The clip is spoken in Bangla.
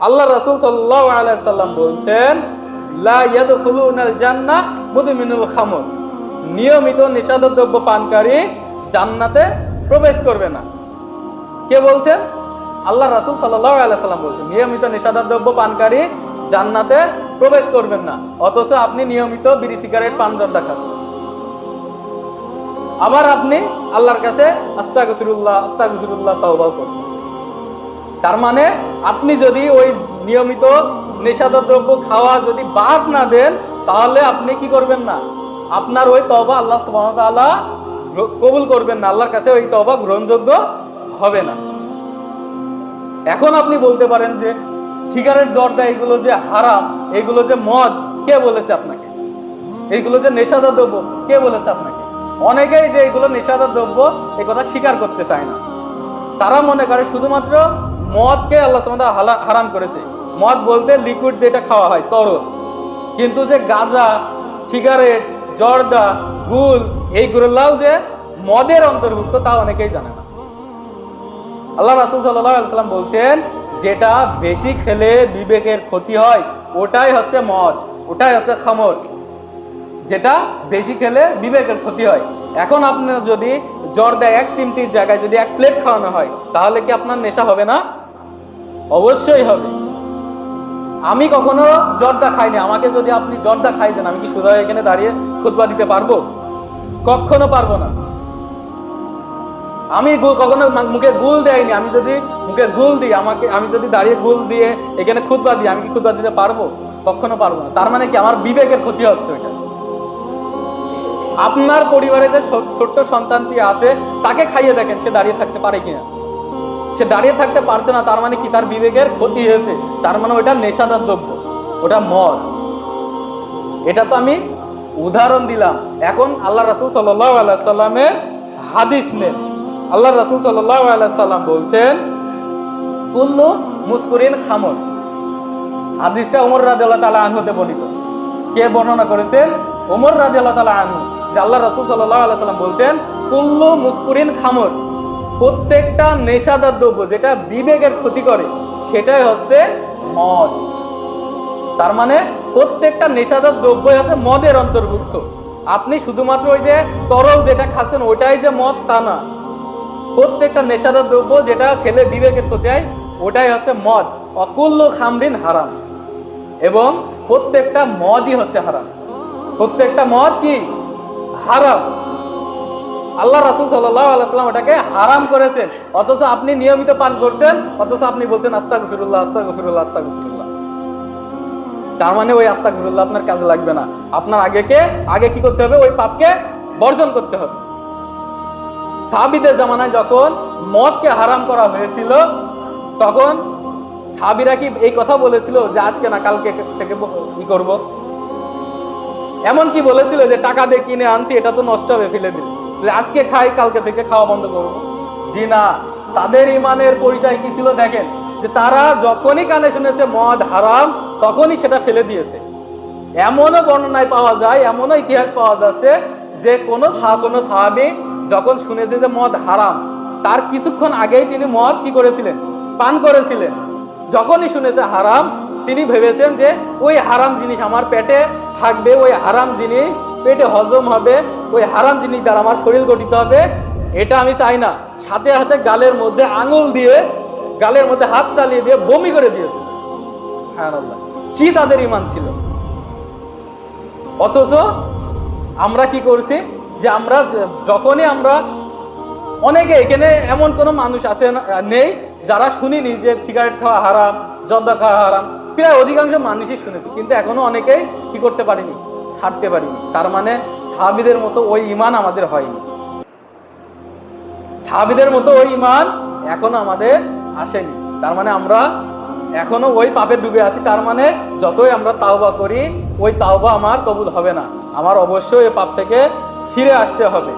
আল্লাহ রাসূল আলাইহি সাল্লাম বলছেন নিয়মিত নেশাদ্রব্য পানকারী জান্নাতে প্রবেশ করবে না। কে বলছেন? আল্লাহ রাসূল সাল্লাম বলছেন, নিয়মিত পানকারী জান্নাতে প্রবেশ করবেন না, অথচ আপনি নিয়মিত বিড়ি, সিগারেট পান জর্দা খাচ্ছেন আবার আপনি আল্লাহর কাছে আস্তাগফিরুল্লাহ আস্তাগফিরুল্লাহ তাওবা করছেন। তার মানে আপনি যদি ওই নিয়মিত নেশাদার দ্রব্য খাওয়া যদি বাদ না দেন, তাহলে আপনি কি করবেন না? আপনার ওই তবা আল্লাহ গ্র- কবুল করবেন না। আল্লাহর কাছে ওই তবা গ্রহণযোগ্য হবে না। এখন আপনি বলতে পারেন যে, সিগারেট, জর্দা এগুলো যে হারাম, এগুলো যে মদ, কে বলেছে আপনাকে? এইগুলো যে নেশাদার দ্রব্য কে বলেছে আপনাকে? অনেকেই যে এগুলো নেশাদার দ্রব্য এই কথা স্বীকার করতে চায় না। তারা মনে করে শুধুমাত্র মদকে আল্লাহ ওয়া হারাম করেছে। মদ বলতে লিকুইড যেটা খাওয়া হয়, তরল। কিন্তু যে গাঁজা সিগারেট জর্দা, গুল এইগুলোও যে মদের অন্তর্ভুক্ত, তা অনেকেই জানে না। আল্লাহ রাসুল সাল্লাহ সাল্লাম বলছেন, যেটা বেশি খেলে বিবেকের ক্ষতি হয়, ওটাই হচ্ছে মদ, ওটাই হচ্ছে খামর যেটা বেশি খেলে বিবেকের ক্ষতি হয়। এখন আপনার যদি জর্দা এক চিমটির জায়গায় যদি এক প্লেট খাওয়ানো হয়, তাহলে কি আপনার নেশা হবে না? অবশ্যই হবে। আমি কখনো জর্দা খাইনি। আমাকে যদি আপনি জর্দা খাই দেন, আমি কি সোজা এখানে দাঁড়িয়ে খুতবা দিতে পারব? কখনো পারব না। আমি কখনো মুখে গুল দেয়নি। আমি যদি মুখে গুল দিই, আমাকে আমি যদি দাঁড়িয়ে গুল দিয়ে এখানে খুতবা দিই, আমি কি খুতবা দিতে পারব? কখনো পারব না। তার মানে কি আমার বিবেকের ক্ষতি হচ্ছে ওইটা। আপনার পরিবারে যে ছোট্ট সন্তানটি আছে, তাকে খাইয়ে দেখেন সে দাঁড়িয়ে থাকতে পারে কিনা। সে দাঁড়িয়ে থাকতে পারছে না, তার মানে কি? তার বিবেকের ক্ষতি হয়েছে। তার মানে ওটা নেশাদার দ্রব্য, ওটা মদ। এটা তো আমি উদাহরণ দিলাম। এখন আল্লাহ রাসুল সাল্লামের হাদিস নেন। আল্লাহ রাসুল সাল্লাম বলছেন, কুল্লু মুস্কুরিন খামর হাদিসটা ওমর রাদিয়াল্লাহু তাআলা আনহুতে বর্ণিত। কে বর্ণনা করেছেন? ওমর রাদিয়াল্লাহু তাআলা আনহু। যে আল্লাহ রাসূল সাল্লাল্লাহু আলাইহি সাল্লাম বলছেন, কুল্লু মুস্কুরিন খামর। প্রত্যেকটা নেশাদার দ্রব্য যেটা বিবেকের ক্ষতি করে, সেটাই হচ্ছে মদ। তার মানে প্রত্যেকটা নেশাদার দ্রব্যই আছে মদের অন্তর্ভুক্ত। আপনি শুধুমাত্র ওই যে তরল যেটা খাচ্ছেন, ওটাই যে মদ, তা না। প্রত্যেকটা নেশাদার দ্রব্য যেটা খেলে বিবেকের ক্ষতি হয়, ওটাই হচ্ছে মদ। অকুল্য খামরিন হারাম। এবং প্রত্যেকটা মদই হচ্ছে হারাম। প্রত্যেকটা মদ কি? হারাম। আল্লাহ রাসুল আলাইসাল্লাম ওটাকে হারাম করেছেন। অথচ আপনি নিয়মিত পান করছেন, অথচ আপনি বলছেন আস্তা গফিরুল্লাহ আস্তা গফিরুল্লাহ আস্তা গফিরুল্লাহ তার মানে ওই আস্তা গফিরুল্লাহ আপনার কাজে লাগবে না। আপনার আগেকে, আগে কি করতে হবে? ওই পাপকে বর্জন করতে হবে। সাহাবিদের জামানায় যখন মদকে হারাম করা হয়েছিল, তখন সাহাবিরা কি এই কথা বলেছিল যে, আজকে না, কালকে থেকে কি করব? এমন কি বলেছিল যে টাকা দিয়ে কিনে আনছি, এটা তো নষ্ট হবে, ফেলে দিল। আজকে খাই, কালকে থেকে খাওয়া বন্ধ করব। জি না, তাদের ইমানের পরিচয় কি ছিল দেখেন? যে তারা যখনই কানে শুনেছে মদ হারাম, তখনই সেটা ফেলে দিয়েছে। এমনও বর্ণনায় পাওয়া যায়, এমনও ইতিহাস পাওয়া যাচ্ছে যে কোনো কোনো সাহাবি যখন শুনেছে যে মদ হারাম, তার কিছুক্ষণ আগেই তিনি মদ কি করেছিলেন? পান করেছিলেন। যখনই শুনেছে হারাম তিনি ভেবেছেন যে ওই হারাম জিনিস আমার পেটে থাকবে, ওই হারাম জিনিস পেটে হজম হবে, ওই হারাম জিনিস দ্বারা আমার শরীর গঠিত হবে। এটা আমি চাই না। সাথে সাথে গালের মধ্যে আঙুল দিয়ে, গালের মধ্যে হাত চালিয়ে দিয়ে বমি করে দিয়েছে। কি তাদের ইমান ছিল? অথচ আমরা কি করছি যে আমরা যখনই আমরা অনেকে এখানে এমন কোনো মানুষ আছে নেই যারা শুনিনি যে সিগারেট খাওয়া হারাম, জর্দা খাওয়া হারাম। প্রায় অধিকাংশ মানুষই শুনেছে, কিন্তু এখনও অনেকেই কি করতে পারিনি, ছাড়তে পারিনি। তার মানে সাহাবিদের মতো ওই ইমান আমাদের হয়নি। সাহাবিদের মতো ওই ইমান এখনও আমাদের আসেনি। তার মানে আমরা এখনও ওই পাপে ডুবে আছি, তার মানে যতই আমরা তাওবা করি, ওই তাওবা আমার কবুল হবে না। আমার অবশ্যই ওই পাপ থেকে ফিরে আসতে হবে।